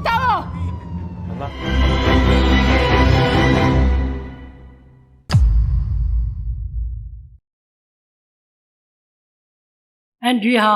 Gustavo! မမအန်ဒရီဟာ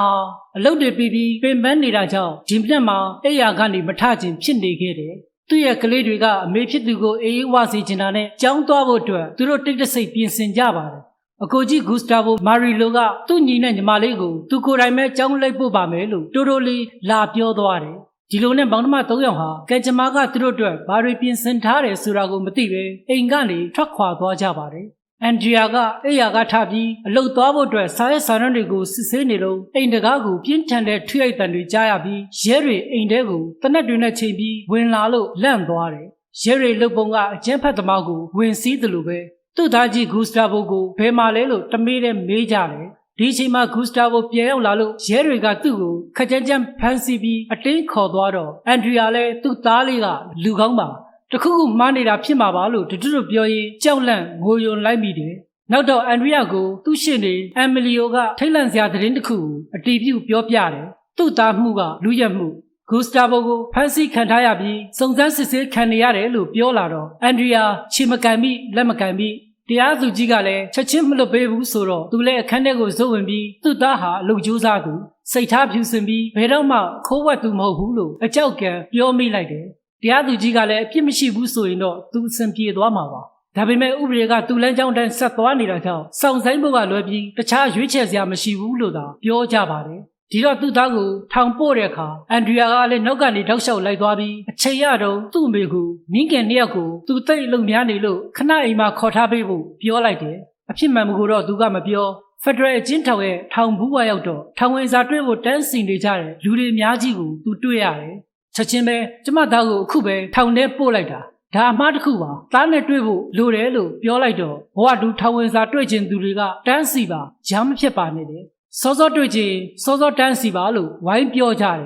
အလုပ်တွေပြီးပြီးပင်ပန်းနေတာကြောင့်ဒီပြက်မှာအဲ့ရကနေမထခြင်းဖြစ်နေခဲ့တယ်။သူ့ရဲ့ကလေးတွေကအမေဖြစ်သူကိုအေးအေးဝါစေချင်တာနဲ့ကြောင်းသွားဖို့အတွက်သူတို့တိတ်တဆိတ်ပြင်ဆင်ကြပါတယ်။အကိုကြီးဂူစတာဗိုမာရီလိုကသူ့ညီနဲ့ညီမလေးကိုသူကိုယ်တိုင်ပဲကြောင်းလိုက်ပို့ပါမယ်လို့တိုးတိုးလေးလာပြောသွားတယ်။ ဒီလိုနဲ့မောင်နှမ၃ယောက်ဟာကံကြမ္မာကသူတို့အတွက်ဘာတွေပြင်ဆင်ထားတယ်ဆိုတာကိုမသိပဲအိမ်ကနေထွက်ခွာသွားကြပါတယ်။အန်ဒရီယာကအဲ့ရကထပြီးအလုတ်သွားဖို့အတွက်စားရဲစာရမ်းတွေကိုစစ်ဆေးနေလို့အိမ်တကားကိုပြင်းထန်တဲ့ထွေရိုက်တံတွေကြားရပြီးရဲတွေအိမ်ထဲကိုတနက်တွေနဲ့ချိန်ပြီးဝင်လာလို့လန့်သွားတယ်။ရဲတွေလုတ်ပုံကအကျန်းဖက်သမားကိုဝင်စည်းတယ်လို့ပဲသူ့သားကြီးဂူစတာဗိုကိုဘယ်မှာလဲလို့တမေးတဲ့မေးကြတယ်။ ဒီအချိန်မှာဂူစတာဗိုပြန်ရောက်လာလို့ရဲတွေကသူ့ကိုခက်ကြမ်းကြမ်းဖမ်းဆီးပြီးအတင်းခေါ်သွားတော့အန်ဒရီယာလည်းသူ့သားလေးကလူကောင်းပါတခုခုမှားနေတာဖြစ်မှာပါလို့တူတူတို့ပြောရင်ကြောက်လန့်ငိုယွန်လိုက်မိတယ်။နောက်တော့အန်ဒရီယာကိုသူ့ရှင်နေအမ်မီလီယိုကထိတ်လန့်စရာသတင်းတစ်ခုကိုအတီးပြုတ်ပြောပြတယ်။သူ့သားမှုကလူရက်မှုဂူစတာဗိုကိုဖမ်းဆီးခံထားရပြီးစုံစမ်းစစ်ဆေးခံနေရတယ်လို့ပြောလာတော့အန်ဒရီယာခြေမကန်မိလက်မကန်မိ တရားသူကြီးကလည်းချက်ချင်းမလွတ်ပေးဘူးဆိုတော့သူလည်းအခန်းထဲကိုဇုံဝင်ပြီးသူ့သားဟာအလုပ်ကြိုးစားသူစိတ်ထားဖြူစင်ပြီးဘယ်တော့မှခိုးဝက်သူမဟုတ်ဘူးလို့အကြောက်ကံပြောမိလိုက်တယ်တရားသူကြီးကလည်းအပြစ်မရှိဘူးဆိုရင်တော့သူအဆင်ပြေသွားမှာပါဒါပေမဲ့ဥပဒေကသူ့လမ်းကြောင်းတိုင်းဆက်သွားနေတာကြောင့်စောင့်ဆိုင်ဖို့ကလွယ်ပြီးတခြားရွေးချယ်စရာမရှိဘူးလို့သာပြောကြပါတယ် ဒီတော့သူ့သားကိုထောင်ပို့တဲ့အခါအန်ဒရီယာကလည်းနောက်ကနေတောက်လျှောက်လိုက်သွားပြီးအချိန်ရတော့သူ့အမေကိုမင်းခင်နှစ်ယောက်ကိုသူတိတ်လုံများနေလို့ခဏအိမ်မှာခေါ်ထားပေးဖို့ပြောလိုက်တယ်အဖြစ်မှန်ကိုတော့သူကမပြောဖက်ဒရယ်အချင်းထောင်ရဲ့ထောင်ဘူးဝါရောက်တော့ထောင်ဝင်စာတွေ့ဖို့တန်းစီနေကြတဲ့လူတွေအများကြီးကိုသူတွေ့ရတယ်ချက်ချင်းပဲကျမသားကိုအခုပဲထောင်ထဲပို့လိုက်တာဒါအမှားတစ်ခုပါသားနဲ့တွေ့ဖို့လိုတယ်လို့ပြောလိုက်တော့ဘဝတူထောင်ဝင်စာတွေ့ချင်းသူတွေကတန်းစီပါရမ်းမဖြစ်ပါနဲ့တယ် စောစောတွေ့ချင်းစောစောတန်းစီပါလို့ဝိုင်းပြောကြတယ်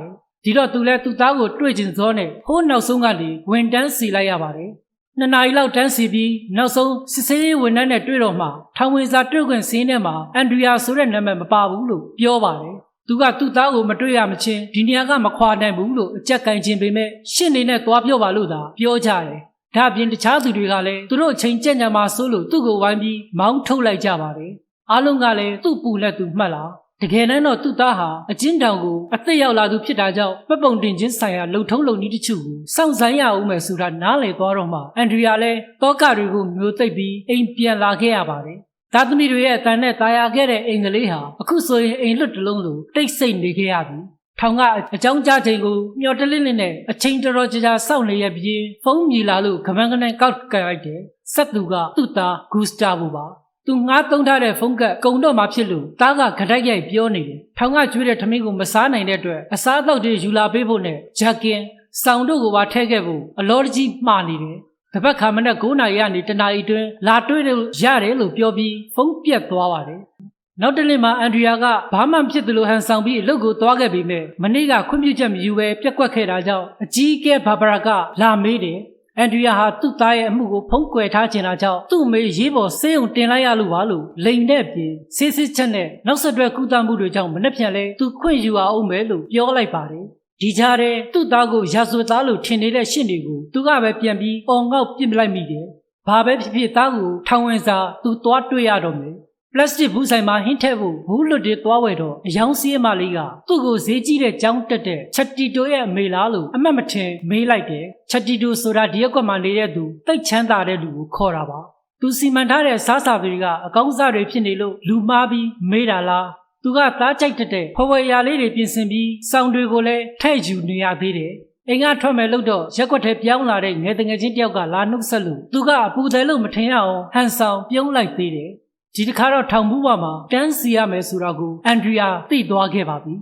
ဒီတော့သူလည်းသူ့သားကိုတွေ့ချင်းစောနဲ့ဟိုးနောက်ဆုံးကနေဝင်တန်းစီလိုက်ရပါတယ်နှစ်နာရီလောက်တန်းစီပြီးနောက်ဆုံးစစ်ဆေးရေးဝန်ထမ်းနဲ့တွေ့တော့မှထောင်ဝင်စာတွေ့ခွင့်စင်းထဲမှာအန်ဒရီယာဆိုတဲ့နာမည်မပါဘူးလို့ပြောပါတယ်သူကသူ့သားကိုမတွေ့ရမချင်းဒီနေရာကမခွာနိုင်ဘူးလို့အကြက်ကင်ခြင်းပေမဲ့ရှင့်နေနဲ့သွားပြောပါလို့သာပြောကြတယ်။ဒါအပြင်တခြားသူတွေကလည်းသူတို့အချိန်ကြက်ညံမှာစိုးလို့သူ့ကိုဝိုင်းပြီးမောင်းထုတ်လိုက်ကြပါတယ်။ အားလုံးကလည်းသူ့ပူလက်သူမှတ်လာတကယ်တမ်းတော့သူ့သားဟာအချင်းတောင်ကိုအသက်ရောက်လာသူဖြစ်တာကြောင့်ပပုံတင်ချင်းဆိုင်ရာလှုပ်ထုံးလုံနည်းတချို့ကိုစောင့်ဆိုင်ရအောင်မယ်ဆိုတာနားလည်သွားတော့မှအန်ဒရီယာလည်းတောကတွေကိုမျိုးသိပ်ပြီးအိမ်ပြန်လာခဲ့ရပါတယ်။ သားသမီးတွေရဲ့အတန်နဲ့ตายာခဲ့တဲ့အင်္ဂလိပ်ဟာအခုဆိုရင်အိမ်လွတ်တစ်လုံးလိုတိတ်ဆိတ်နေခဲ့ရပြီ။ထောင်ကအကြောင်းကြားချိန်ကိုမျော်တလင်းလင်းနဲ့အချိန်တော်တော်ကြာကြာစောင့်နေရပြီးဖုန်းမြည်လာလို့ခမန်းကနန်းကောက်ကလိုက်တယ်။ဆက်သူကသူ့သားဂူစတာဗိုပါ။ သူငှားသုံးထားတဲ့ဖုန်းကကုံတော့မှဖြစ်လို့သားကခတိုက်ရိုက်ပြောနေတယ်။ထောင်ကကျွေးတဲ့ထမင်းကိုမစားနိုင်တဲ့အတွက်အစားအသောက်တွေယူလာပေးဖို့နဲ့ဂျက်ကင်စောင်တို့ကိုပါထည့်ခဲ့ဖို့အလောတကြီးမှားနေတယ်။တပတ်ခါမနဲ့9နာရီကနေတနာရီတွင်လာတွေ့လို့ရတယ်လို့ပြောပြီးဖုန်းပြတ်သွားပါတယ်။နောက်တစ်နေ့မှာအန်ဒရီယာကဘာမှမဖြစ်သလိုဟန်ဆောင်ပြီးအလုပ်ကိုသွားခဲ့ပေမဲ့မနေ့ကခွင့်ပြုချက်မယူဘဲပြက်ကွက်ခဲ့တာကြောင့်အကြီးအကဲဘာဘရာကလာမေးတယ်။ အန်ဒရီယာဟာသူ့သားရဲ့အမှုကိုဖုံးကွယ်ထားခြင်းတာကြောင့်သူ့အမေရေးပေါ်ဆေးရုံတင်လိုက်ရလို့ပါလို့လိန်တဲ့ပြင်ဆေးစစ်ချက်နဲ့နောက်ဆက်တွဲကုသမှုတွေကြောင့်မနှက်ပြန်လဲသူခွင့်ယူအောင်မယ်လို့ပြောလိုက်ပါတယ်။ဒီကြားထဲသူ့သားကိုရာဇဝတ်သားလို့ထင်နေတဲ့ရှင့်တွေကိုသူကပဲပြန်ပြီးអော်ငေါက်ပြစ်လိုက်မိတယ်။ဘာပဲဖြစ်ဖြစ်သားကိုထောင်ဝင်စာသူသွားတွေ့ရတော့မယ်။ ပလတ်စတစ်ဘူးဆိုင်မှာဟင်းထည့်ဖို့ဘူးလွတ်တွေသွားဝယ်တော့အယောင်စီးရမလေးကသူ့ကိုဈေးကြီးတဲ့ကြောင်းတက်တဲ့ချက်တီတိုရဲ့အမေလားလို့အမှတ်မထင်မေးလိုက်တယ်။ချက်တီတိုဆိုတာဒီရက်ကွက်မှာနေတဲ့သူတိတ်ချမ်းသာတဲ့လူကိုခေါ်တာပါ။သူစီမံထားတဲ့စားစာတွေကအကောင်းစားတွေဖြစ်နေလို့လူမှားပြီးမေးတာလားသူကသားကြိုက်တတ်တဲ့ဖွယ်ဖွယ်ရာလေးတွေပြင်ဆင်ပြီးစောင်းတွေကိုလည်းထဲ့ယူနေရသေးတယ်အိမ်ကထွက်မယ်လို့တော့ရက်ွက်ထဲပြောင်းလာတဲ့ငယ်တငယ်ချင်းတယောက်ကလာနှုတ်ဆက်လို့သူကအပူတယ်လို့မထင်ရအောင်ဟန်ဆောင်ပြုံးလိုက်သေးတယ် ဒီတစ်ခါတော့ထောင်ဘူးပေါ်မှာတန်းစီရမယ်ဆိုတာကိုအန်ဒရီယာသိသွားခဲ့ပါပြီ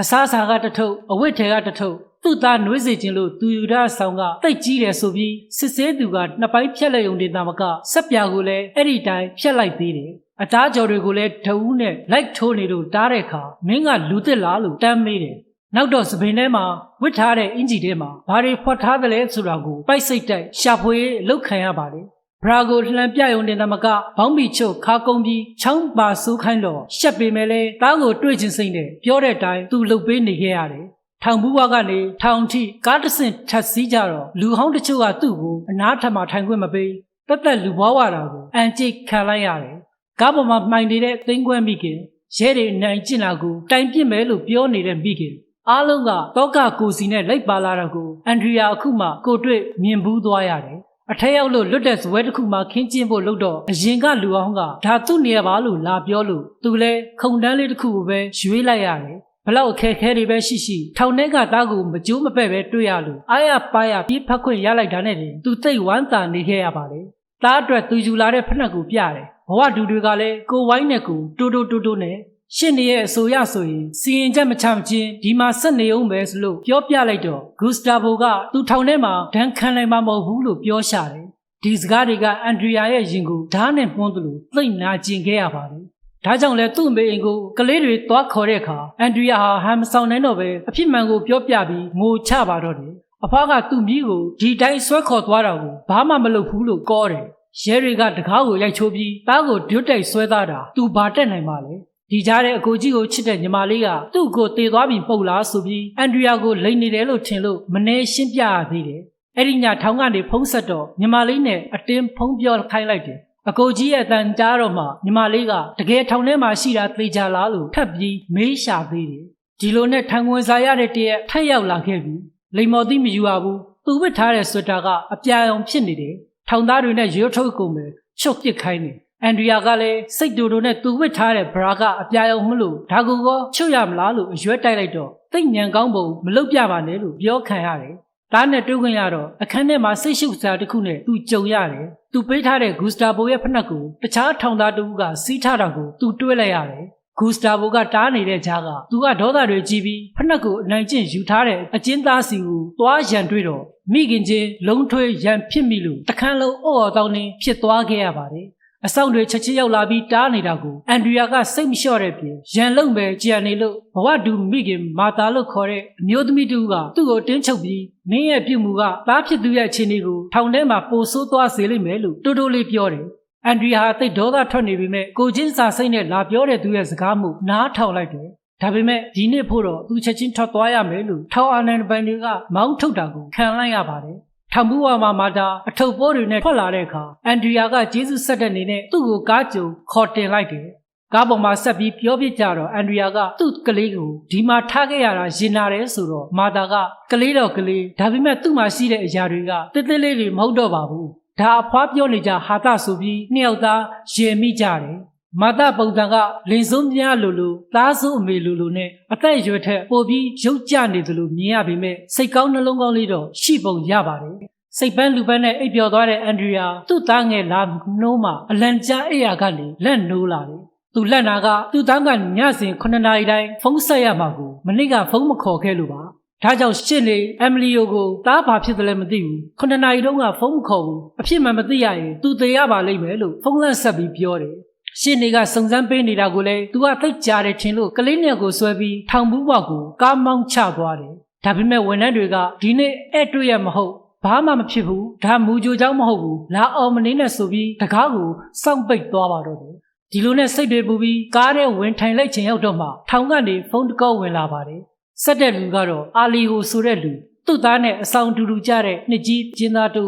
အစားအစာကတစ်ထုပ်အဝတ်ထဲကတစ်ထုပ်သူ့သားနှွေးစေခြင်းလို့သူယူရဆောင်ကတိတ်ကြီးတယ်ဆိုပြီးစစ်ဆေးသူကနှစ်ပိုင်းဖြတ်လိုက်ုံတင်တာမကဆက်ပြာကိုလည်းအဲ့ဒီတိုင်းဖြတ်လိုက်သေးတယ်အသားကြော်တွေကိုလည်းတဝူးနဲ့လိုက်ထိုးနေလို့တားတဲ့အခါမင်းကလူသစ်လားလို့တမ်းမေးတယ်နောက်တော့စပင်ထဲမှာဝစ်ထားတဲ့အင်ဂျီထဲမှာဘာတွေဖွက်ထားသလဲဆိုတာကိုပိုက်စိတ်တိုက်ရှာဖွေလောက်ခံရပါတယ် ဘရာကိုလှန်ပြယုံတင်တမကဘောင်းဘီချုပ်ခါကုန်းပြီးချောင်းပါဆိုးခိုင်းတော့ရှက်ပေမဲ့လဲတားကိုတွေ့ချင်းစိမ့်တယ်ပြောတဲ့အတိုင်းသူလှုပ်ပေးနေခဲ့ရတယ်ထောင်ဘူးဝါကနေထောင်ထိကားတစ်စင်ထပ်စီးကြတော့လူဟောင်းတချို့ကသူ့ကိုအနားထပ်မှထိုင်ခွင့်မပေးတက်တက်လူဘွားဝါတာကိုအန်ကျိတ်ခံလိုက်ရတယ်ကားပေါ်မှာမှိုင်နေတဲ့သိန်းခွဲမိခင်ရဲတွေနိုင်ကျင်လာကိုတိုင်ပြစ်မယ်လို့ပြောနေတဲ့မိခင်အားလုံးကတောကကိုစီနဲ့လိုက်ပါလာတော့ကိုအန်ဒရီယာအခုမှကိုတွေ့မြင်ဘူးသွားရတယ် အထက်ရောက်လို့လွတ်တဲ့ဇွဲတစ်ခုမှခင်းကျင်းဖို့လုပ်တော့အရင်ကလူအောင်ကဒါသူ့နေရာပါလို့လာပြောလို့သူလဲခုံတန်းလေးတစ်ခုကိုပဲရွေးလိုက်ရတယ်ဘလောက်အခက်ခဲတွေပဲရှိရှိထောင်ထဲကသားကိုမကြိုးမပဲ့ပဲတွေ့ရလို့အားရပါရပြေးဖက်ခွင့်ရလိုက်တာနဲ့တင်သူသိတ်ဝမ်းသာနေခဲ့ရပါလေသားအတွက်သူယူလာတဲ့ဖက်နှက်ကိုပြတယ်ဘဝတူတွေကလည်းကိုဝိုင်းနဲ့ကိုတိုးတိုးတိုးတိုးနဲ့ ရှင့်နေရဲ့အဆိုရဆိုရင်စီရင်ချက်မချမချင်းဒီမှာဆက်နေအောင်ပဲဆိုလို့ပြောပြလိုက်တော့ဂူစတာဘိုကသူထောင်ထဲမှာဒဏ်ခံနိုင်မှာမဟုတ်ဘူးလို့ပြောရှာတယ်ဒီစကားတွေကအန်ဒရီယာရဲ့ရင်ကိုဓာတ်နဲ့ပွန်းသလိုသိမ့်နာကျင်ခဲ့ရပါတယ်ဒါကြောင့်လဲသူ့မေအိမ်ကိုကလေးတွေသွားခေါ်တဲ့အခါအန်ဒရီယာဟာဟမ်မဆောင်နိုင်တော့ပဲအဖြစ်မှန်ကိုပြောပြပြီးငိုချပါတော့တယ်အဖွားကသူ့မိကိုဒီတိုင်းဆွဲခေါ်သွားတာကိုဘာမှမလုပ်ဘူးလို့ကောတယ်ရဲတွေကတကားကိုရိုက်ချိုးပြီးတားကိုဒွတ်တိုက်ဆွဲသားတာသူဘာတက်နိုင်ပါလဲ ဒီကြားတဲ့အကိုကြီးကိုချစ်တဲ့ညီမလေးကသူ့ကိုတေသွားပြီးပုတ်လားဆိုပြီးအန်ဒရီယာကိုလိန်နေတယ်လို့ထင်လို့မနေရှင်းပြရသေးတယ်အဲ့ဒီညထောင်ကနေဖုံးဆက်တော့ညီမလေးနဲ့အတင်းဖုံးပြောခိုင်းလိုက်တယ်အကိုကြီးရဲ့အတန်ကြားတော့မှညီမလေးကတကယ်ထောင်ထဲမှာရှိတာသိကြလားလို့ထပ်ပြီးမေးရှာသေးတယ်ဒီလိုနဲ့ထံဝင်စားရတဲ့တရက်ထက်ရောက်လာခဲ့ပြီလိမ္မော်သိမယူရဘူးသူဝစ်ထားတဲ့ဆွတ်တာကအပြာရောင်ဖြစ်နေတယ်ထောင်သားတွေနဲ့ရွှထုတ်ကုန်ပဲချုပ်ပစ်ခိုင်းတယ် အန်ဒရီယာကလည်းစိတ်တူတူနဲ့သူဝစ်ထားတဲ့ဘရာကအပြာရောင်မလို့ဒါကူကောချုပ်ရမလားလို့အရွက်တိုက်လိုက်တော့သိညံကောင်းပုံမလုပ်ပြပါနဲ့လို့ပြောခံရတယ်။ဒါနဲ့တွေ့ခွင့်ရတော့အခန်းထဲမှာစိတ်ရှုပ်စရာတစ်ခုနဲ့သူကြုံရတယ်။သူပေးထားတဲ့ဂူစတာဘိုရဲ့ဖနက်ကိုတခြားထောင်သားတူကစီးထားတာကိုသူတွေ့လိုက်ရတယ်။ဂူစတာဘိုကတားနေတဲ့ကြားကသူကဒေါသတွေကြီးပြီးဖနက်ကိုအနိုင်ကျင့်ယူထားတဲ့အကျဉ်းသားစီကိုသွားရန်တွေ့တော့မိခင်ချင်းလုံးထွေးရန်ဖြစ်မိလို့တခန်းလုံးအော်အော်တောင်းနေဖြစ်သွားခဲ့ရပါတယ်။ အဆောင်တွေချက်ချင်းရောက်လာပြီးတားနေတာကိုအန်ဒရီယာကစိတ်မလျှော့တဲ့ပြင်ရန်လုံပဲကြံနေလို့ဘဝတူမိခင်မာတာလို့ခေါ်တဲ့အမျိုးသမီးတူကသူ့ကိုတင်းချုပ်ပြီးမင်းရဲ့ပြုမှုကသားဖြစ်သူရဲ့အခြေအနေကိုထောင်ထဲမှာပိုဆိုးသွားစေလိမ့်မယ်လို့တိုးတိုးလေးပြောတယ်အန်ဒရီယာတိတ်ဒေါသထွက်နေပြီမဲ့ကိုချင်းစာစိတ်နဲ့လာပြောတဲ့သူရဲ့စကားမှုနားထောင်လိုက်တယ်ဒါပေမဲ့ဒီနေ့ဖို့တော့သူချက်ချင်းထွက်သွားရမယ်လို့ထောင်အာနန်ပိုင်တွေကမောင်းထုတ်တာကိုခံလိုက်ရပါတယ် ထောင်ဘူးဝါမှာမာတာအထုပ်ပိုးတွေနဲ့ထွက်လာတဲ့အခါအန်ဒရီယာကဂျေဆုဆက်တဲ့နေနဲ့သူ့ကိုကားကြုံခေါ်တင်လိုက်တယ်။ကားပေါ်မှာဆက်ပြီးပြောပြကြတော့အန်ဒရီယာကသူ့ကလေးကိုဒီမှာထားခဲ့ရတာရင်နာတယ်ဆိုတော့မာတာကကလေးတော့ကလေးဒါပေမဲ့သူ့မှာရှိတဲ့အရာတွေကတိတ်တိတ်လေးတွေမဟုတ်တော့ပါဘူး။ဒါအဖွားပြောနေကြဟာသဆိုပြီးနှစ်ယောက်သားရေမိကြတယ်။ မာတာပုံစံကလင်စုံများလိုလိုသားစုအမေလိုလိုနဲ့အသက်အရွယ်ထက်ပိုပြီးရုပ်ကြနေသလိုမြင်ရပေမဲ့စိတ်ကောင်းနှလုံးကောင်းလေးတော့ရှိပုံရပါတယ်စိတ်ပန်းလူပန်းနဲ့အိပ်ပျော်သွားတဲ့အန်ဒရီယာသူ့သားငယ်လာနှိုးမှအလံကြားအိယာကနေလက်နိုးလာတယ်။သူလက်နာကသူ့သားကညစဉ်9နာရီတိုင်းဖုန်းဆက်ရမှာကိုမနေ့ကဖုန်းမခေါ်ခဲ့လို့ပါ။ဒါကြောင့်ရှင့်လေအမ်မလီယိုကိုသားဘာဖြစ်တယ်လဲမသိဘူး။9နာရီတုန်းကဖုန်းမခေါ်ဘူး။အဖြစ်မှန်မသိရရင်သူသေရပါလိမ့်မယ်လို့ဖုန်းလန့်ဆက်ပြီးပြောတယ်။ ရှင်းနေကစုံစမ်းပေးနေတာကိုလည်းသူကသိကြတယ်ထင်လို့ကလေးနှစ်ယောက်ကိုဆွဲပြီးထောင်ဘူးဘွားကိုကားမောင်းချသွားတယ်။ဒါပေမဲ့ဝန်ထမ်းတွေကဒီနေ့အဲ့တွေ့ရမဟုတ်ဘာမှမဖြစ်ဘူးဒါမူကြိုကြောင့်မဟုတ်ဘူးလာအောင်မနေနဲ့ဆိုပြီးတကားကိုစောင့်ပိတ်သွားပါတော့တယ်ဒီလိုနဲ့စိတ်တွေပူပြီးကားထဲဝင်ထိုင်လိုက်ချိန်ရောက်တော့မှထောင်ကနေဖုန်းတကောက်ဝင်လာပါတယ်ဆက်တဲ့လူကတော့အာလီကိုဆိုတဲ့လူသူ့သားနဲ့အဆောင်တူတူကြတဲ့နှစ်ကြီးကျင်းသားတူ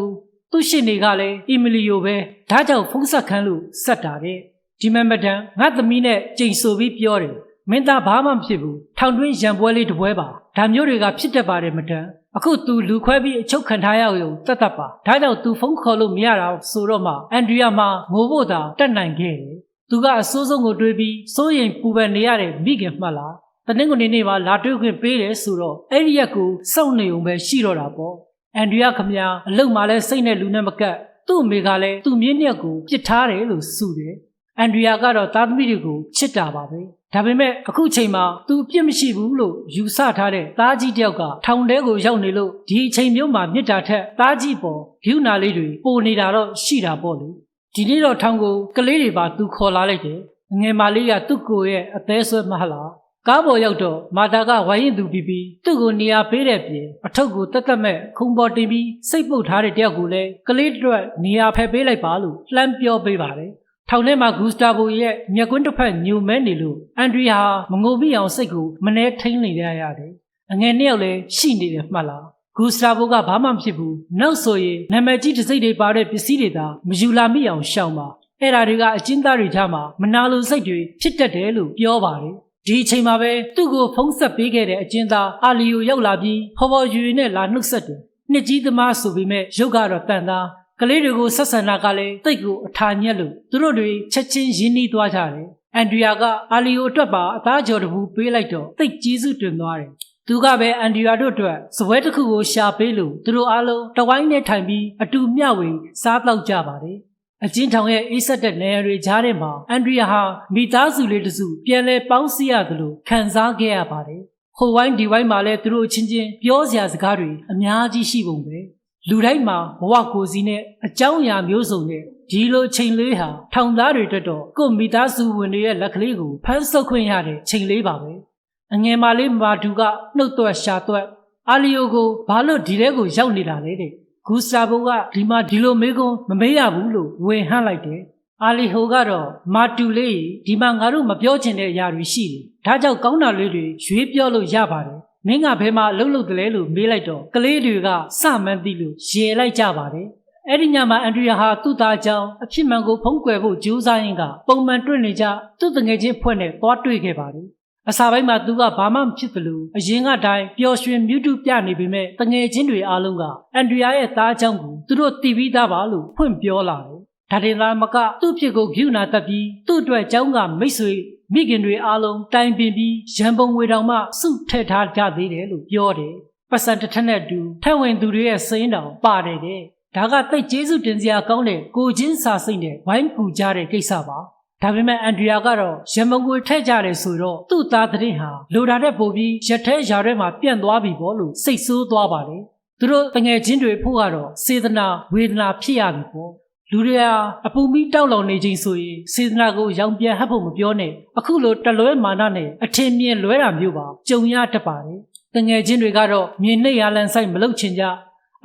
သူ့ရှင်တွေကလည်းအီမီလီယိုပဲဒါကြောင့်ဖုန်းဆက်ခန်းလို့ဆက်တာတဲ့ ဒီမန်မဒန်ငါသမီးနဲ့ကြိမ်ဆိုပြီးပြောတယ်မင်းသားဘာမှမဖြစ်ဘူးထောင်တွင်းရံပွဲလေးတစ်ပွဲပါဒါမျိုးတွေကဖြစ်တတ်ပါတယ်မတန်အခု तू လူခွဲပြီးအချုပ်ခံထားရရုံတတ်တတ်ပါဒါကြောင့် तू ဖုန်းခေါ်လို့မရတာဆိုတော့မှအန်ဒရီယာမှာငိုဖို့သာတက်နိုင်ခဲ့တယ်သူကအစိုးဆုံးကိုတွေးပြီးစိုးရင်ပူပန်နေရတဲ့မိခင်မှတ်လားတနင်္ဂနွေနေ့မှာလာတွေ့ခွင့်ပေးတယ်ဆိုတော့အဲ့ဒီရက်ကိုစောင့်နေုံပဲရှိတော့တာပေါ့အန်ဒရီယာခမညာအလုံမှာလဲစိတ်နဲ့လူနဲ့မကတ်သူ့အမေကလည်းသူ့မြင်းမြတ်ကိုပြစ်ထားတယ်လို့ဆိုတယ် အန်ဒရီယာကတော့သားသမီးတွေကိုချစ်တာပါပဲဒါပေမဲ့အခုချိန်မှာသူအပြစ်မရှိဘူးလို့ယူဆထားတဲ့သားကြီးတယောက်ကထောင်ထဲကိုရောက်နေလို့ဒီအချိန်မျိုးမှာမြစ်တာထက်သားကြီးပေါ်ဂိူနာလေးတွေပိုနေတာတော့ရှိတာပေါ့လေဒီနေ့တော့ထောင်ကိုကလေးတွေပါသူခေါ်လာလိုက်တယ်ငယ်မလေးကသူ့ကိုယ်ရဲ့အသေးဆွဲမဟလားကားပေါ်ရောက်တော့မာတာကဝိုင်းရင်သူပြီးပြီးသူ့ကိုနေရာပေးတဲ့ပြင်အထုပ်ကိုတက်တက်မဲ့ခုံပေါ်တင်ပြီးစိတ်ပုတ်ထားတဲ့တယောက်ကိုလည်းကလေးတွေနေရာဖယ်ပေးလိုက်ပါလို့လှမ်းပြောပေးပါတယ် ထောင်ထဲမှာဂူစတာဘိုရဲ့မျက်ကွန်းတစ်ဖက်ညိုမဲနေလို့အန်ဒရီဟာမငိုမိအောင်စိတ်ကိုမနှဲထိန်နေရရတယ်အငယ်နှစ်ယောက်လည်းရှိနေတယ်မှတ်လားဂူစတာဘိုကဘာမှမဖြစ်ဘူးနောက်ဆိုရင်နာမည်ကြီးတစ်စိတ်တွေပါတဲ့ပစ္စည်းတွေသာမယူလာမိအောင်ရှောင်ပါအဲ့ဒါတွေကအကျဉ်းသားတွေကြားမှာမနာလိုစိတ်တွေဖြစ်တတ်တယ်လို့ပြောပါတယ်ဒီအချိန်မှာပဲသူ့ကိုဖုံးဆက်ပေးခဲ့တဲ့အကျဉ်းသားအာလီယိုရောက်လာပြီးဖော်ဖော်ရွရွနဲ့လာနှုတ်ဆက်တယ်နှစ်ကြီးသမားဆိုပေမဲ့ရုပ်ကတော့တန်သား ကလေးတွေကိုဆက်ဆံတာကလည်းတိတ်ကိုအထာညက်လို့သူတို့တွေချက်ချင်းရင်းနှီးသွားကြတယ်အန်ဒရီယာကအာလီယိုအတွက်ပါအသားကြော်တပူပေးလိုက်တော့တိတ်ကျေးဇူးတင်သွားတယ်သူကပဲအန်ဒီယာတို့အတွက်စပွဲတစ်ခုကိုရှာပေးလို့သူတို့အားလုံးတဝိုင်းနဲ့ထိုင်ပြီးအတူမျှဝေစားတော့ကြပါတယ်။အချင်းထောင်ရဲ့အေးဆက်တဲ့နေရာတွေကြားထဲမှာအန်ဒရီယာဟာမိသားစုလေးတစုပြန်လဲပေါင်းစည်းရတယ်လို့ခံစားခဲ့ရပါတယ်။ဟိုဝိုင်းဒီဝိုင်းမှာလည်းသူတို့အချင်းချင်းပြောစရာစကားတွေအများကြီးရှိပုံပဲ။ လူတိုင်းမှာဘဝကိုယ်စီနဲ့အကြောင်းအရာမျိုးစုံနဲ့ဒီလိုချိန်လေးဟာထောင်သားတွေအတွက်တော့ကိုယ့်မိသားစုဝင်တွေရဲ့လက်ကလေးကိုဖမ်းဆုပ်ခွင့်ရတဲ့ချိန်လေးပါပဲ။အငယ်မလေးမာဒူကနှုတ်သွက်ရှာသွက်အာလီယိုကိုဘာလို့ဒီထဲကိုရောက်နေတာလဲတဲ့ဂူစတာဘိုကဒီမှာဒီလိုမေးခွန်းမမေးရဘူးလို့ဝင်ဟန့်လိုက်တယ်အာလီဟိုကတော့မာတူလေးဒီမှာငါတို့မပြောချင်တဲ့အရာတွေရှိတယ်ဒါကြောင့်ကောင်းတာလေးတွေရွေးပြောလို့ရပါတယ် မင်းကဘယ်မှာအလုပ်လုပ်တယ်လဲလို့မေးလိုက်တော့ကလေးတွေကစမှန်းသိလို့ရေလိုက်ကြပါတယ်အဲ့ဒီညမှာအန်ဒရီယာဟာသူ့သားကြောင့်အဖြစ်မှန်ကိုဖုံးကွယ်ဖို့ကြိုးစားရင်းကပုံမှန်တွေ့နေကြသူ့တငယ်ချင်းဖွဲ့နဲ့သွားတွေ့ခဲ့ပါတယ်အစာပိုင်းမှာသူကဘာမှမဖြစ်သလိုအရင်ကတိုင်းပျော်ရွှင်မြူးတုပြနေပေမဲ့တငယ်ချင်းတွေအားလုံးကအန်ဒရီယာရဲ့သားအကြောင်းကိုသူတို့သိပြီးသားပါလို့ဖွင့်ပြောလာတယ်။ဒါတင်သားမကသူ့ဖြစ်ကိုဂိူနာတက်ပြီးသူ့အတွက်ကျောင်းကမိတ်ဆွေ မိခင်တွေအားလုံးတိုင်ပင်ပြီးရန်ပုံငွေတောင်မှစုထည့်ထားကြသေးတယ်လို့ပြောတယ်။ပတ်စံတစ်ထက်နဲ့တူထက်ဝင်သူတွေရဲ့စိမ်းတောင်ပါတယ်တဲ့။ဒါကတိတ်ကျေးဇူးတင်စရာကောင်းတဲ့ကိုချင်းစာစိတ်နဲ့ဝိုင်းကူကြတဲ့ကိစ္စပါ။ဒါပေမဲ့အန်ဒရီယာကတော့ရမုံကိုထည့်ကြတယ်ဆိုတော့သူ့သားတဲ့ဟာလိုတာတဲ့ပို့ပြီးရထဲရာထဲမှာပြန့်သွားပြီပေါ့လို့စိတ်ဆိုးသွားပါတယ်သူတို့တငယ်ချင်းတွေဖို့ကတော့စေတနာဝေဒနာဖြစ်ရပြီပေါ့ လူတွေဟာအပူမီတောက်လောင်နေခြင်းဆိုရင်စေတနာကိုရောင်ပြန်ဟပ်ဖို့မပြောနဲ့အခုလိုတလွဲမာနနဲ့အထင်မြင်လွဲတာမျိုးပါကြုံရတတ်ပါတယ်တငယ်ချင်းတွေကတော့မြင်နှိပ်ရလန်ဆိုင်မလုပ်ချင်ကြ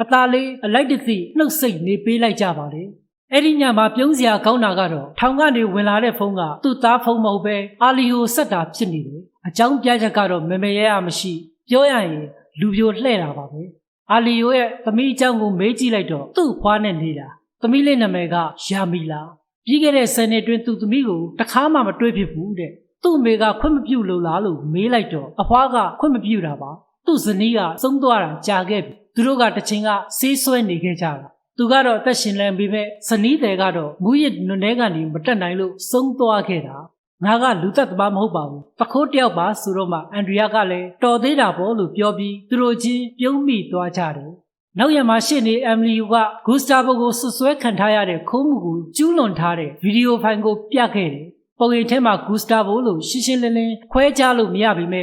အသားလေးအလိုက်တသိနှုတ်ဆက်နေပေးလိုက်ကြပါတယ်အဲ့ဒီညမှာပြုံးစရာကောင်းတာကတော့ထောင်ကနေဝင်လာတဲ့ဖုန်းကသူ့သားဖုန်းမဟုတ်ပဲအာလီယိုဆက်တာဖြစ်နေတယ်။အကြောင်းပြချက်ကတော့မမေရဲရမရှိပြောရရင်လူပြိုလှဲ့တာပါပဲ။အာလီယိုရဲ့သမီးအကြောင်းကိုမေးကြည့်လိုက်တော့သူ့ဖွားနဲ့နေတာ။ သမီးလေးနာမည်ကယာမီလာ။ပြီးခဲ့တဲ့ဆယ်နှစ်တွင်သူ့သမီးကိုတခါမှမတွေ့ဖြစ်ဘူးတဲ့။သူ့အမေကခွင့်မပြုလို့လားလို့မေးလိုက်တော့အဖွားကခွင့်မပြုတာပါ။သူ့ဇနီးကသုံးသွားတာကြာခဲ့ပြီ။သူတို့ကတချင်းကဆေးဆွဲနေခဲ့ကြတာသူကတော့အသက်ရှင်လန်ပြီးမဲ့ဇနီးတယ်ကတော့မူရစ်နွနဲကနေမတက်နိုင်လို့ဆုံးသွားခဲ့တာငါကလူသက်သမားမဟုတ်ပါဘူးတခိုးတယောက်ပါဆိုတော့မှအန်ဒရီယာကလည်းတော်သေးတာပေါ့လို့ပြောပြီးသူတို့ချင်းပြုံးမိသွားကြတယ် နောက်ရမှာရှင့်နေအမ်လီယူကဂူစတာဘိုကိုဆွဆွဲခံထားရတဲ့ခိုးမှုကိုကျူးလွန်ထားတဲ့ဗီဒီယိုဖိုင်ကိုပြခဲ့တယ်ပုံရိပ်ထဲမှာဂူစတာဘိုလို့ရှင်းရှင်းလင်းလင်းခွဲခြားလို့မရပါပဲ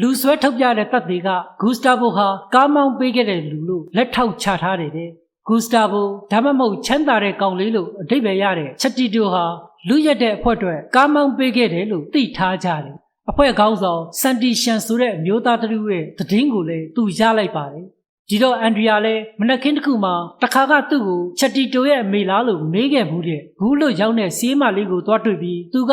လူဆွဲထုတ်ပြတဲ့တပ်တွေကဂူစတာဘိုဟာကားမောင်းပေးခဲ့တဲ့လူလို့လက်ထောက်ချထားတယ်တဲ့ဂူစတာဘိုဒါမှမဟုတ်ချမ်းသာတဲ့ကောင်လေးလို့အဓိပ္ပာယ်ရတဲ့ချက်တီတိုဟာလူရက်တဲ့အဖွဲ့အတွက်ကားမောင်းပေးခဲ့တယ်လို့သိထားကြတယ်။အဖွဲ့ခေါင်းဆောင်စန်တီရှန်ဆိုတဲ့အမျိုးသားတလူရဲ့သတင်းကိုလည်းသူရလိုက်ပါတယ်။ ဒီတော့အန်ဒရီယာလည်းမနက်ခင်းတစ်ခုမှတခါကသူ့ကိုချက်တီတိုရဲ့အမေလားလို့မေးခဲ့ဘူးတဲ့။ဘူးလို့ရောက်တဲ့စီးမလေးကိုသွားတွေ့ပြီးသူက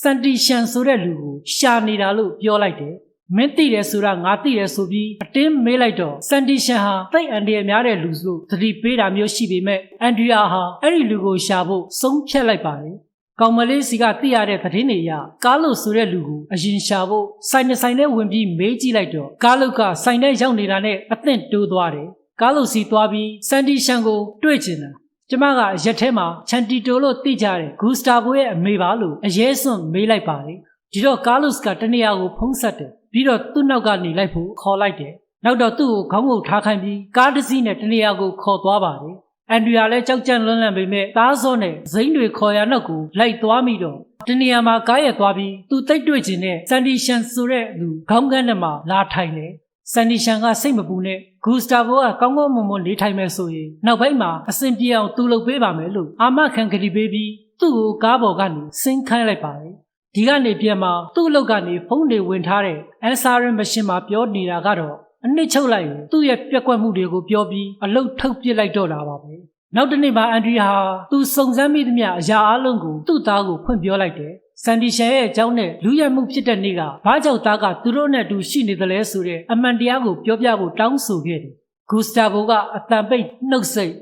စန်တီရှန်ဆိုတဲ့လူကိုရှာနေတာလို့ပြောလိုက်တယ်။မင်းသိတယ်ဆိုတာငါသိတယ်ဆိုပြီးအတင်းမေးလိုက်တော့စန်တီရှန်ဟာတိတ်အန်ဒီရများတဲ့လူဆိုသတိပေးတာမျိုးရှိပေမဲ့အန်ဒရီယာဟာအဲ့ဒီလူကိုရှာဖို့ဆုံးဖြတ်လိုက်ပါတယ် ကောင်မလေးစီကသိရတဲ့သတင်းတွေအရကားလို့ဆိုတဲ့လူကိုအရင်ရှာဖို့ဆိုင်နေဆိုင်နဲ့ဝင်ပြီးမေးကြည့်လိုက်တော့ကားလုတ်ကဆိုင်ထဲရောက်နေတာနဲ့အသင့်တိုးသွားတယ်ကားလုတ်စီသွားပြီးစန်တီရှန်ကိုတွေ့ချင်တယ်ကျမကရက်ထဲမှာချန်တီတိုလို့သိကြတယ်ဂူစတာဘိုရဲ့အမေပါလို့အရေးစွန့်မေးလိုက်ပါတယ်ဒီတော့ကားလုတ်ကတနေရာကိုဖုံးဆက်တယ်ပြီးတော့သူ့နောက်ကနေလိုက်ဖို့ခေါ်လိုက်တယ်နောက်တော့သူ့ကိုခေါင်းငုပ်ထားခိုင်းပြီးကားတစ်စီးနဲ့တနေရာကိုခေါ်သွားပါတယ် အန်ဒရီယာလည်းကြောက်ကြံလွန်းလန့်ပေမဲ့သားစောနဲ့ဇိန်းတွေခေါ်ရနောက်ကိုလိုက်သွားမိတော့တနေရာမှာကားရက်သွားပြီးသူတိတ်တွေ့ခြင်းနဲ့စန်ဒီရှန်ဆိုတဲ့လူခေါင်းကန်းထဲမှာလာထိုင်တယ်စန်ဒီရှန်ကစိတ်မပူနဲ့ဂူစတာဗိုကကောင်းကောင်းမွန်မွန်နေထိုင်မယ်ဆိုရင်နောက်ပိုင်းမှာအဆင်ပြေအောင်သူလုပ်ပေးပါမယ်လို့အာမခံကတိပေးပြီးသူ့ကိုကားပေါ်ကနေဆင်းခိုင်းလိုက်ပါတယ်ဒီကနေပြန်มาသူ့အလုပ်ကနေဖုန်းတွေဝင်ထားတဲ့အန်ဆာရင်မရှင်မှာပြောနေတာကတော့ အနစ်ချုပ်လိုက်ရင်သူ့ရဲ့ပြက်ကွက်မှုတွေကိုပြောပြီးအလုတ်ထုတ်ပစ်လိုက်တော့တာပါပဲနောက်တနေ့မှာအန်ဒရီဟာသူစုံစမ်းမိသမျှအရာအလုံးကိုသူ့သားကိုဖွင့်ပြောလိုက်တယ်စန်ဒီရှန်ရဲ့အကြောင်းနဲ့လူရဲမှုဖြစ်တဲ့နေ့ကဘာကြောင့်သားကသူတို့နဲ့အတူရှိနေတယ်လဲဆိုတဲ့အမှန်တရားကိုပြောပြဖို့တောင်းဆိုခဲ့တယ်ဂူစတာဘိုကအတန်ပိတ်နှုတ်ဆက်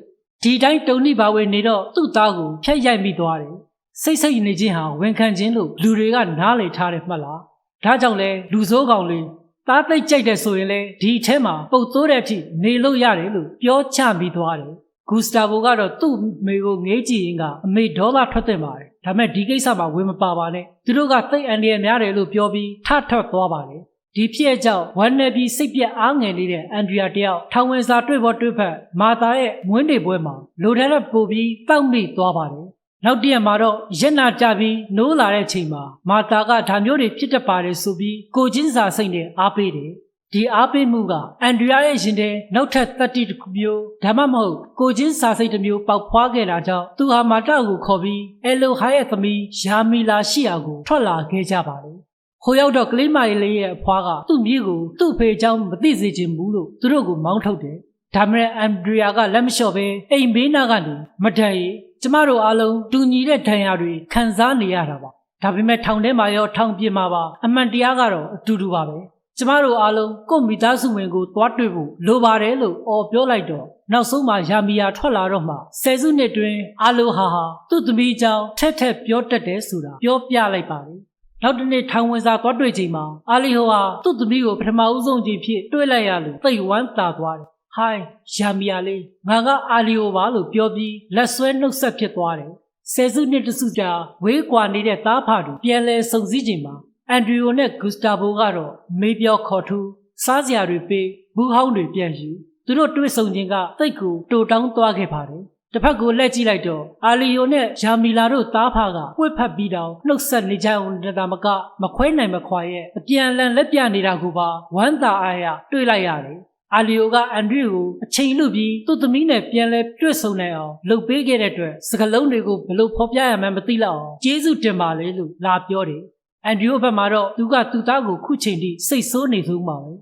ဒီတိုင်းတုံနိပါဝင်နေတော့သူ့သားကိုဖျက်ရိုက်မိသွားတယ်စိတ်စိတ်နေခြင်းဟာဝန်ခံခြင်းလို့လူတွေကနားလည်ထားတယ်မှတ်လားဒါကြောင့်လဲလူစိုးကောင်လေး သားသိပ်ကြိုက်တယ်ဆိုရင်လေဒီအထဲမှာပုတ်သိုးတဲ့အထိနေလို့ရတယ်လို့ပြောချပြီးသွားတယ်ဂူစတာဘိုကတော့သူ့မိကိုငေးကြည့်ရင်ကအမေဒေါသထွက်တဲ့ပါတယ်ဒါပေမဲ့ဒီကိစ္စမှာဝင်မပါပါနဲ့သူတို့ကသိပ်အန္တရာယ်များတယ်လို့ပြောပြီးထထွက်သွားပါတယ်ဒီဖြစ်အကြောင်းဝမ်းနေပြီးစိတ်ပြက်အားငယ်နေတဲ့အန်ဒရီယာတယောက်ထောင်ဝင်စာတွေ့ပေါ်တွေ့ဖက်မာတာရဲ့မွေးနေ့ပွဲမှာလိုတဲ့တဲ့ပို့ပြီးတောက်မိသွားပါတယ် နောက်တည့်ရက်မှာတော့ရက်နာကြပြီးနိုးလာတဲ့ချိန်မှာမာတာကဒါမျိုးတွေဖြစ်တတ်ပါတယ်ဆိုပြီးကိုချင်းစာစိတ်နဲ့အားပေးတယ်ဒီအားပေးမှုကအန်ဒရီယာရဲ့ရင်ထဲနောက်ထပ်တတိတစ်ခုမျိုးဒါမှမဟုတ်ကိုချင်းစာစိတ်တစ်မျိုးပေါက်ဖွားခဲ့တာကြောင့်သူဟာမာတာကိုခေါ်ပြီးအဲလိုဟာရဲ့သမီးယာမီလာရှိရာကိုထွက်လာခဲ့ကြပါတယ်ဟိုရောက်တော့ကလေးမလေးရဲ့အဖွားကသူ့မြေးကိုသူ့ဖေเจ้าမသိစေချင်ဘူးလို့သူတို့ကိုမောင်းထုတ်တယ်ဒါမှမဟုတ်အန်ဒရီယာကလက်မလျှော့ပဲအိမ်ဘေးနာကနေမတန်ရီ ကျမတို့အားလုံးတူညီတဲ့ဒဏ်ရာတွေခံစားနေရတာပါဒါပေမဲ့ထောင်ထဲမှာရောထောင်ပြင်မှာပါအမှန်တရားကတော့အတူတူပါပဲကျမတို့အားလုံးကိုယ့်မိသားစုဝင်ကိုသွားတွေ့ဖို့လိုပါတယ်လို့အော်ပြောလိုက်တော့နောက်ဆုံးမှာယာမီယာထွက်လာတော့မှဆယ်စုနှစ်တွင်အာလိုဟာဟာသူ့သမီးကြောင့်ထက်ထက်ပြောတတ်တယ်ဆိုတာပြောပြလိုက်ပါတယ်နောက်တစ်နေ့ထောင်ဝင်စာသွားတွေ့ချိန်မှာအာလီဟိုဟာသူ့သမီးကိုပထမဦးဆုံးကြည့်ဖြစ်တွေ့လိုက်ရလို့သိတ်ဝမ်းသာသွားတယ် ဟိုင်းယာမီယာလေးငါကအာလီဟိုပါလို့ပြောပြီးလက်ဆွဲနှုတ်ဆက်ဖြစ်သွားတယ်ဆယ်စုနှစ်တစုကြာဝေးကွာနေတဲ့သားဖာတို့ပြန်လဲစုံစည်းချိန်မှာအန်ဒရီယိုနဲ့ဂူစတာဘိုကတော့မေးပြောခေါ်ထူးစားစရာတွေပေးဘူးဟောင်းတွေပြန်ယူသူတို့တွေ့ဆုံခြင်းကတိတ်ကိုတိုတောင်းသွားခဲ့ပါတယ်တစ်ဖက်ကိုလက်ကြည့်လိုက်တော့အာလီယိုနဲ့ယာမီလာတို့သားဖာကဝှက်ဖက်ပြီးတော့နှုတ်ဆက်နေကြအောင်တမကမခွဲနိုင်မခွာရဲ့အပြန်လန်လက်ပြနေတာကိုပါဝမ်းသာအားရတွေ့လိုက်ရတယ် အာလီယိုကအန်ဒရီကိုအချိန်လူပြီးသူ့သမီးနဲ့ပြန်လဲတွေ့ဆုံနိုင်အောင်လှုပ်ပေးခဲ့တဲ့အတွက်စကလုံးတွေကိုဘလို့ဖော်ပြရမှန်းမသိတော့အောင်ကျေးဇူးတင်ပါလေလို့လာပြောတယ်အန်ဒရီယိုဘက်မှာတော့သူကသူ့သားကိုခုချိန်ထိစိတ်ဆိုးနေဆုံးပါပဲ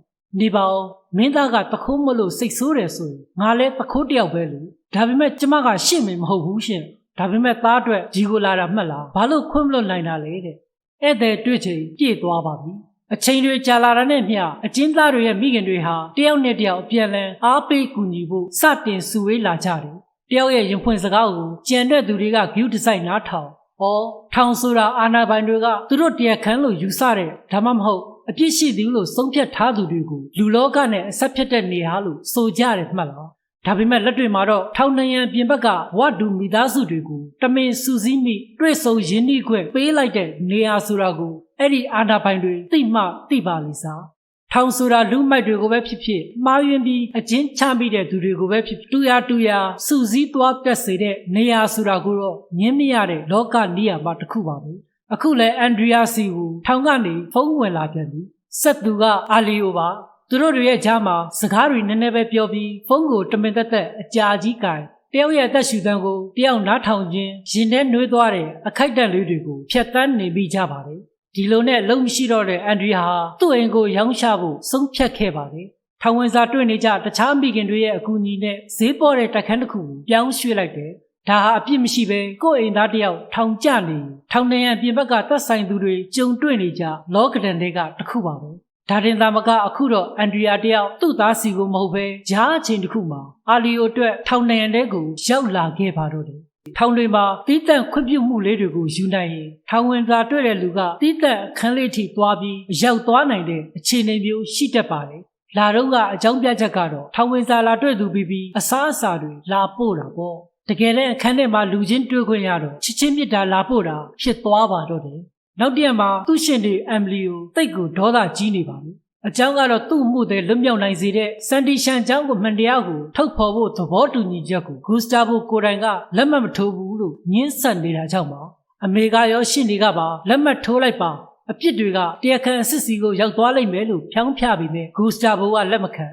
နေပါအောင်မင်းသားကတခိုးမလို့စိတ်ဆိုးတယ်ဆိုရင်ငါလည်းတခိုးတယောက်ပဲလို့ဒါပေမဲ့ကျမကရှင့်မင်မဟုတ်ဘူးရှင်ဒါပေမဲ့သားအတွက်ဂျီကိုလာတာမှတ်လားဘာလို့ခွင့်မလွတ်နိုင်တာလဲတဲ့ဧည့်သည်တွေ့ချိန်ပြည့်သွားပါပြီ အချိန်တွေကြာလာတာနဲ့မျှအကျဉ်းသားတွေရဲ့မိခင်တွေဟာတယောက်နဲ့တယောက်အပြန်လန်အားပေးကူညီဖို့စတင်စုဝေးလာကြတယ်တယောက်ရဲ့ရင်ဖွင့်စကားကိုကြံတဲ့သူတွေက view design နားထောင်။အော်ထောင်ဆိုတာအာနာပိုင်တွေကသူတို့တရားခံလို့ယူဆတဲ့ဒါမှမဟုတ်အပြစ်ရှိသူလို့ဆုံးဖြတ်ထားသူတွေကိုလူလောကနဲ့အဆက်ဖြစ်တဲ့နေရာလို့ဆိုကြတယ်မှတ်လား။ဒါပေမဲ့လက်တွေမှာတော့ထောင်နှံရန်ပြင်ဘက်ကဝတ်ဒူမိသားစုတွေကိုတမင်စူးစီးမိတွေ့ဆုံရင်းနှီးခွင့်ပေးလိုက်တဲ့နေရာဆိုတာကို အဲ့ဒီအာနာပိုင်တွေသိမှသိပါလိမ့်စား။ထောင်ဆိုတာလူမိုက်တွေကိုပဲဖြစ်ဖြစ်မှားယွင်းပြီးအကျဉ်းချမိတဲ့သူတွေကိုပဲဖြစ်တူရတူရစူစည်းသွားပြတ်စေတဲ့နေရာဆိုတာကိုတော့ငင်းမရတဲ့လောကနေရာမှာတစ်ခုပါပဲအခုလဲအန်ဒရီယာစီကိုထောင်ကနေဖုန်းဝင်လာပြန်ပြီဆက်သူကအာလီယိုပါသူတို့တွေရဲ့ကြားမှာစကားတွေနည်းနည်းပဲပြောပြီးဖုန်းကိုတမင်သက်သက်အကြာကြီးကင်တယောက်ရဲ့အသက်ရှူသံကိုတယောက်နားထောင်ခြင်းရင်ထဲနှွေးသွားတဲ့အခိုက်အတန့်လေးတွေကိုဖျက်ဆီးနေပြီးကြပါတယ် ဒီလိုနဲ့လုံမရှိတော့တဲ့အန်ဒရီယာဟာသူ့အိမ်ကိုရောင်းချဖို့ဆုံးဖြတ်ခဲ့ပါတယ်။ထောင်ဝင်စာတွေ့နေကြတခြားမိခင်တွေရဲ့အကူအညီနဲ့ဈေးပေါ်တဲ့တက်ခန်းတစ်ခုကိုပြောင်းရွှေ့လိုက်တယ်။ဒါဟာအပြစ်မရှိပဲကိုယ့်အိမ်သားတစ်ယောက်ထောင်ကျနေထောင်နေရန်ပြင်ဘက်ကသက်ဆိုင်သူတွေကြုံတွေ့နေကြလောကဒန်တွေကတစ်ခုပါပဲ။ဒါတင်သာမကအခုတော့အန်ဒရီယာတယောက်သူ့သားစီကိုမဟုတ်ပဲဂျားအချိန်တစ်ခုမှာအာလီယိုအတွက်ထောင်နေရန်တဲကိုရောက်လာခဲ့ပါတော့တယ် ထောင်တွေမှာတီးတန့်ခွင့်ပြုမှုလေးတွေကိုယူနိုင်ရင်ထောင်ဝင်သာတွေ့တဲ့လူကတီးတန့်အခန်းလေးထိသွားပြီးရောက်သွားနိုင်တဲ့အခြေအနေမျိုးရှိတတ်ပါတယ်။လာတော့ကအကြောင်းပြချက်ကတော့ထောင်ဝင်စာလာတွေ့သူပြီးပြီးအစားအစာတွေလာပို့တာပေါ့။တကယ်လည်းအခန်းထဲမှာလူချင်းတွေ့ခွင့်ရတော့ချစ်ချင်းမြတ်တာလာပို့တာဖြစ်သွားပါတော့တယ်။နောက်တရက်မှာသူ့ရှင်တွေအမ်ဘလီကိုတိတ်ကိုဒေါသကြီးနေပါပြီ။ အကြောင်းကတော့သူ့မှုတွေလွတ်မြောက်နိုင်စေတဲ့စန်တီရှန်ကျောင်းကိုမှန်တရားကိုထုတ်ဖော်ဖို့သဘောတူညီချက်ကိုဂူစတာဘိုကိုတိုင်ကလက်မှတ်မထိုးဘူးလို့ညှင်းဆက်နေတာကြောင့်ပါအမေကရောရှင့်တွေကပါလက်မှတ်ထိုးလိုက်ပါအပြစ်တွေကတရားခံအစစ်စီကိုရောက်သွားလိမ့်မယ်လို့ဖြောင်းဖြပြီးမြဲဂူစတာဘိုကလက်မခံ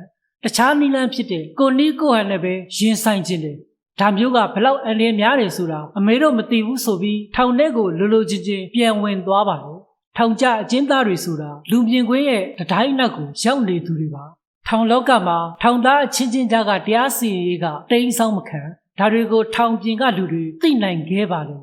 တခြားနီလန်းဖြစ်တဲ့ကိုနီကိုဟန်နဲ့ပဲရင်ဆိုင်ခြင်းတယ်ဒါမျိုးကဘလောက်အန်ရများတယ်ဆိုတာအမေတို့မသိဘူးဆိုပြီးထောင်ထဲကိုလိုလိုချင်းချင်းပြန်ဝင်သွားပါတယ် ထောင်ကျအကျဉ်းသားတွေဆိုတာလူမြင်ကွင်းရဲ့တတိုင်းနောက်ကိုရောက်နေသူတွေပါထောင်လောကမှာထောင်သားအချင်းချင်းကြားကတရားစီရင်ရေးကတိမ်းဆောင်မခံဒါတွေကိုထောင်ပြင်ကလူတွေသိနိုင်ခဲ့ပါလေ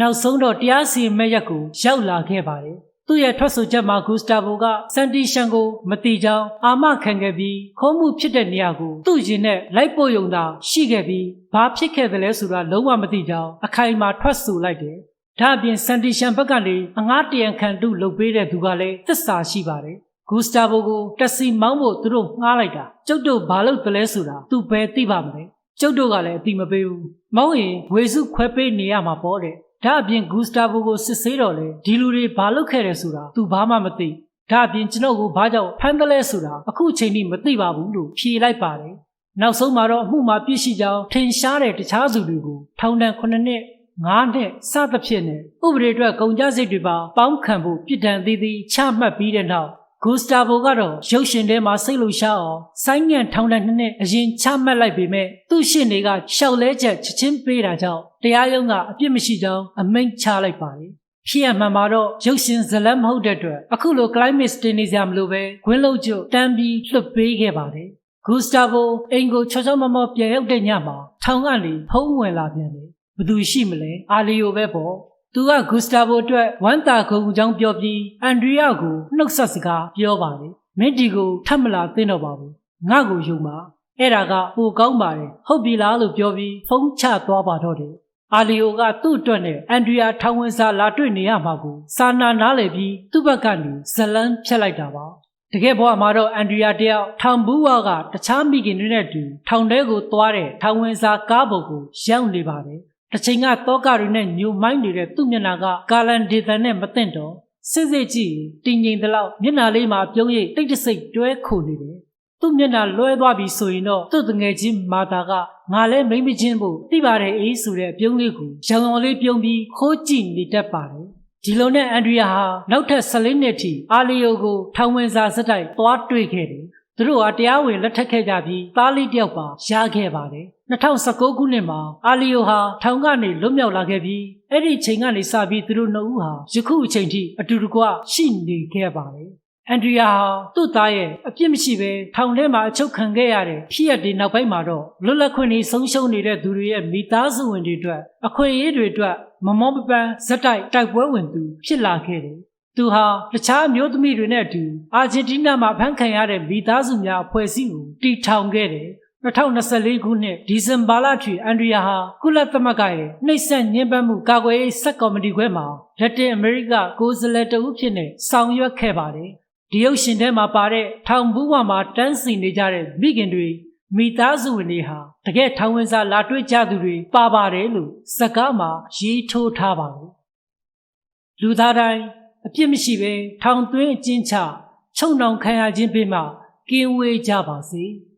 နောက်ဆုံးတော့တရားစီရင်မဲ့ရက်ကိုရောက်လာခဲ့ပါတယ်သူ့ရဲ့ထွက်ဆိုချက်မှာဂူစတာဗိုကစန်တီရှန်ကိုမတိကြောင်းအာမခံခဲ့ပြီးခုံးမှုဖြစ်တဲ့နေရာကိုသူ့ရင်နဲ့လိုက်ပို့ယုံသာရှိခဲ့ပြီးဘာဖြစ်ခဲ့တယ်လဲဆိုတာလုံးဝမသိကြောင်းအခိုင်အမာထွက်ဆိုလိုက်တယ်။ ဒါအပြင်စန်တီရှန်ဘက်ကနေအငားတရံခံတုလုပ်ပေးတဲ့သူကလည်းသစ္စာရှိပါတယ်။ဂူစတာဗိုကိုတက်စီမောင်းဖို့သူတို့ငှားလိုက်တာကျုပ်တို့ဘာလုပ်တယ်လဲဆိုတာသူပဲသိပါမလဲ။ကျုပ်တို့ကလည်းအတိမပေးဘူး။မောင်းရင်ဝေစုခွဲပေးနေရမှာပေါ့တဲ့။ဒါအပြင်ဂူစတာဗိုကိုစစ်ဆေးတော့လေဒီလူတွေဘာလုပ်ခဲ့တယ်ဆိုတာသူဘာမှမသိ။ဒါအပြင်ကျွန်တော်ကိုဘာကြောင့်ဖမ်းတယ်လဲဆိုတာအခုချိန်ထိမသိပါဘူးလို့ဖြေလိုက်ပါတယ်။နောက်ဆုံးမှာတော့အမှုမှာပြစ်ရှိကြောင်းထင်ရှားတဲ့တခြားသူတွေကိုထောင်ဒဏ်9နှစ် ငါးနှစ်စသဖြင့်နဲ့ဥပဒေအတွက်ကုန်ကြစိတ်တွေပါပေါင်းခံဖို့ပြစ်ဒဏ်သေးသေးချမှတ်ပြီးတဲ့နောက်ဂူစတာဗိုကတော့ရုပ်ရှင်ထဲမှာစိတ်လှရှားအောင်ဆိုင်းငံ့ထောင်ဒဏ်နှစ်နှစ်အရင်ချမှတ်လိုက်ပေမဲ့သူ့ရှင်းတွေကရှောက်လဲချက်ချက်ချင်းပေးတာကြောင့်တရားရုံးကအပြစ်မရှိကြောင်းအမိန့်ချလိုက်ပါတယ်ဖြစ်ရမှန်မှာတော့ရုပ်ရှင်ဇလတ်မဟုတ်တဲ့အတွက်အခုလို climate တင်နေကြမလို့ပဲဂွင်းလုံးကျွတ်တန်းပြီးလွှတ်ပေးခဲ့ပါတယ်ဂူစတာဗိုအင်ကိုချောချောမောမောပြန်ရောက်တဲ့ညမှာထောင်ကနေဖုံးဝင်လာပြန်တယ် ဘသူရှိမလဲအာလီယိုပဲပေါ့သူကဂူစတာဗိုအတွက်ဝမ်းတာခုံအကြောင်းပြောပြီးအန်ဒရီယာကိုနှုတ်ဆက်စကားပြောပါတယ်မင်းဒီကိုထပ်မလာသင့်တော့ပါဘူးငါ့ကိုယုံပါအဲ့ဒါကပိုကောင်းပါတယ်ဟုတ်ပြီလားလို့ပြောပြီးဖုန်းချသွားပါတော့တယ်အာလီယိုကသူ့အတွက်နဲ့အန်ဒရီယာထောင်ဝင်စာလာတွေ့နေရမှာကိုစာနာနားလည်ပြီးသူ့ဘက်ကနေဇလန်းဖြတ်လိုက်တာပါတကယ်ဘဝမှာတော့အန်ဒရီယာတယောက်ထောင်ဘူးဝါကတခြားမိခင်တွေနဲ့တူထောင်ထဲကိုသွားတဲ့ထောင်ဝင်စာကားပေါ်ကိုရောက်နေပါတယ်။ တစ်ချိန်ကတောကတွေနဲ့ညိုမိုင်းနေတဲ့သူ့မျက်နှာကကာလန်ဒေသန်နဲ့မသင့်တော့စစ်စစ်ကြည့်တင်ငိမ်တလောက်မျက်နှာလေးမှာပြုံးရိပ်တိတ်တဆိတ်တွဲခိုနေတယ်။သူ့မျက်နှာလွှဲသွားပြီဆိုရင်တော့သူ့တငယ်ချင်းမာတာကငါလဲမိမ့်မချင်းဖို့သိပါတယ်အေးဆိုတဲ့ပြုံးလေးကိုရောင်ရောင်လေးပြုံးပြီးခိုးကြည့်နေတတ်ပါတယ်။ဒီလိုနဲ့အန်ဒရီယာဟာနောက်ထပ်14နှစ်ထိအာလီယိုကိုထောင်ဝင်စာစက်တိုက်သွားတွေ့ခဲ့တယ်။ သူတို့ဟာတရားဝင်လက်ထပ်ခဲ့ကြပြီးသားလေးတယောက်ပါရခဲ့ပါတယ်။2019ခုနှစ်မှာအာလီယိုဟာထောင်ကနေလွတ်မြောက်လာခဲ့ပြီးအဲ့ဒီချိန်ကနေစပြီးသူတို့နှစ်ဦးဟာယခုအချိန်ထိအတူတကွရှိနေခဲ့ပါတယ်။အန်ဒရီယာဟာသူ့သားရဲ့အပြစ်မရှိဘဲထောင်ထဲမှာအချုပ်ခံခဲ့ရတဲ့ဖြစ်ရပ်တွေနောက်ပိုင်းမှာတော့လွတ်လပ်ခွင့်တွေဆုံးရှုံးနေတဲ့သူတွေရဲ့မိသားစုဝင်တွေအတွက်အခွင့်အရေးတွေအတွက်မမောပပန်းဇက်တိုက်တိုက်ပွဲဝင်သူဖြစ်လာခဲ့တယ်။ သူဟာတခြားအမျိုးသမီးတွေနဲ့အတူအာဂျင်တီးနားမှာဖမ်းခံရတဲ့မိသားစုများအဖွဲ့အစည်းကိုတည်ထောင်ခဲ့တယ်။2024ခုနှစ်ဒီဇင်ဘာလထိအန်ဒရီယာဟာကုလသမဂ္ဂရဲ့နှိပ်စက်ညှဉ်းပန်းမှုကာကွယ်ရေးစက်ကော်မတီခွဲမှာလက်တင်အမေရိကကိုယ်စားလှယ်တဦးဖြစ်နေဆောင်ရွက်ခဲ့ပါတယ်။ဒီရုပ်ရှင်ထဲမှာပါတဲ့ထောင်ဘူးဝမှာတန်းစီနေကြတဲ့မိခင်တွေမိသားစုဝင်တွေဟာတကယ်ထောင်ဝင်စာလာတွေ့ကြသူတွေပါပါတယ်လို့စကားမှာရေးထိုးထားပါတယ်။လူသားတိုင်း အပြစ်မရှိဘဲထောင်သွင်းအကျဉ်းချချုပ်နှောင်ခံရခြင်းပေးမှကင်းဝေးကြပါစေ။